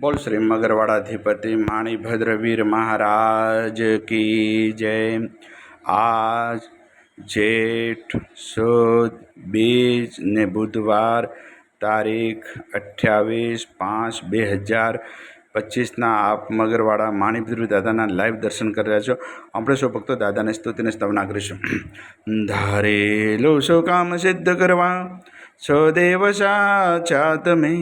બોલ શ્રી મગરવાડાધિપતિ માણીભદ્રવીર મહારાજ કી જય. આજ જેઠ સુદ બીજ ને બુધવાર તારીખ અઠ્યાવીસ પાંચ બે હજાર પચીસના આપ મગરવાડા માણિભદ્ર દાદાના લાઈવ દર્શન કરી રહ્યા છો. આપણે સૌ ભક્તો, દાદાને સ્તુતિને સ્તવના કરીશું. ધારેલું શું કામ સિદ્ધ કરવા? છો સાચા તમે.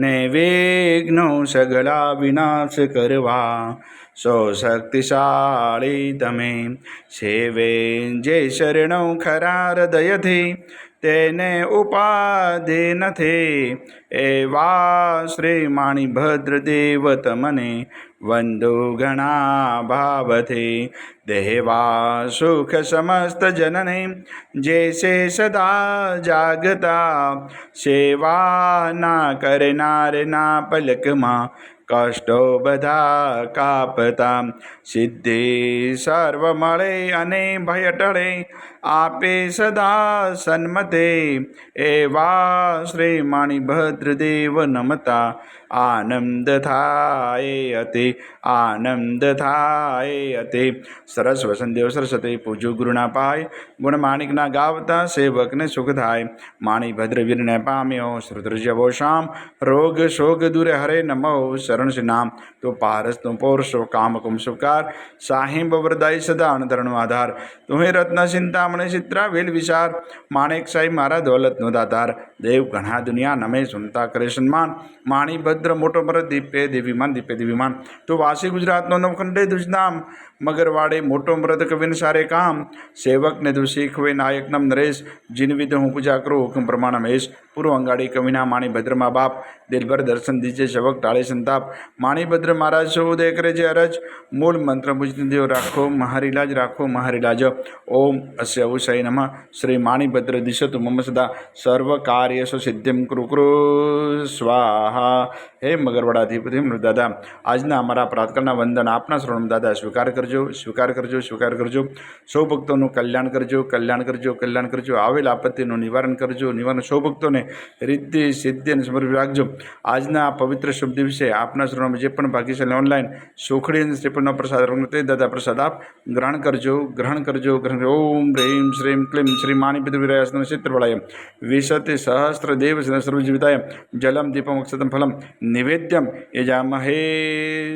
ને વિઘ્નો સગળા વિનાશ કરવા. સો શક્તિશાળી તમે સેવે જે શરણો ખરા હૃદયથી, તેને ઉપાધિ નથી. એવા શ્રી માણીભદ્ર દેવ તમને વંદુ ઘણા ભાવથી. દેવા સુખ સમસ્ત જનને જે સે સદા જાગતા, સેવા ના કરનારના પલકમાં કષ્ટો બધા કાપતા. સિદ્ધિ સર્વ મળે અને ભય ટળે આપે સદા સન્મતે. એવા શ્રી માણીભદ્ર દેવ નમતા. આનંદ થાય અતિ, આનંદ થાય અતિ. સરસ વસંતદેવ સરસ્વતી પૂજુ ગુરુના પાય. ગુણ માણિકના ગાવતા, સેવકને સુખ થાય. માણીભદ્ર વીરને પામ્યો શ્રુદ્રજવો શામ રોગ શોક દૂરે હરે નમો શરણ. શ્રી નામ. તો પારસ તું પૌરસો કામ કુમ સુકાર સાહિમ વરદાય સદા અણધરણો આધાર. તું હે રત્ન, ચિંતામણી, ચિત્રા, વેલ વિચાર. માણેક સાહેબ મારા દોલતનો દાતાર. દેવ ઘણા દુનિયા નમે સુનતા કરે સન્માન. માણીભદ્ર મોટો મર દીપે દેવીમાન દીપે દેવીમાન તો વાસી ગુજરાતનો નવખંડે દુજનામ મગરવાડે મોટો મૃત કવિન સારે કામ. સેવકને દુષી શીખવે નાયકનમ નરેશ. જીનવિધ હું પૂજા કરું હુકમ પ્રમાણ મહેશ પૂર્વ અંગાડી કવિના માણીભદ્રમાં બાપ. દિલભર દર્શન દીજે, શવક ટાળે સંતાપ. માણીભદ્ર મહારાજ સૌ ઉદય કરે છે અરજ. મૂળ મંત્ર પૂજનદેવ રાખો, મહારીલાજ રાખો, મહારીલાજ. ઓમ અસ્ય અવસય નમઃ. શ્રી માણીભદ્ર દિશતુ મમ સદા. સર્વ કાર્યસો સિદ્ધિમ કૃ કૃ સ્વાહા. હે મગરવડાધિપતિ મૃદાદા આજના અમારા પ્રાતકાળના વંદન આપના શ્રવણ દાદા, સ્વીકાર કરજો સ્વીકાર કરજો સ્વીકાર કરજો. સૌ ભક્તોનું કલ્યાણ કરજો કલ્યાણ કરજો કલ્યાણ કરજો. આવેલ આપત્તિનું નિવારણ કરજો, નિવારણ સૌ ભક્તોને. રિદ્ધિ, સિદ્ધિ અને સમર્પિત રાખજો. આજના આ પવિત્ર શુભ દિવસે આપના શ્રવણમાં જે પણ ભાગ્યશાળી ઓનલાઈન સુખડી અને શ્રીફળનો પ્રસાદ તે દાદા પ્રસાદ આપ ગ્રહણ કરજો ગ્રહણ કરજો, ગ્રહણ ઓમ રેમ શ્રીમ ક્લીમ, શ્રી માણિપતિ વિરાયસ્તન ચિત્રવળાય વિશતિ સહસ્ર દેવ સર્વજીવિતાય જલમ, દીપમ, અક્ષતમ, ફલમ, નિવેદ્યમ, યજામહે.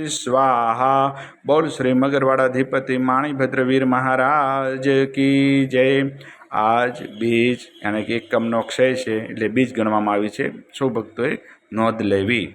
સ્વાહા. બોલ શ્રી મગરવાડાધિપતિ માણીભદ્રવીર મહારાજ કી જય. આજ બીજ, યાની કે એકમનો ક્ષય છે, એટલે બીજ ગણવામાં આવી છે. સૌ ભક્તોએ નોંધ લેવી.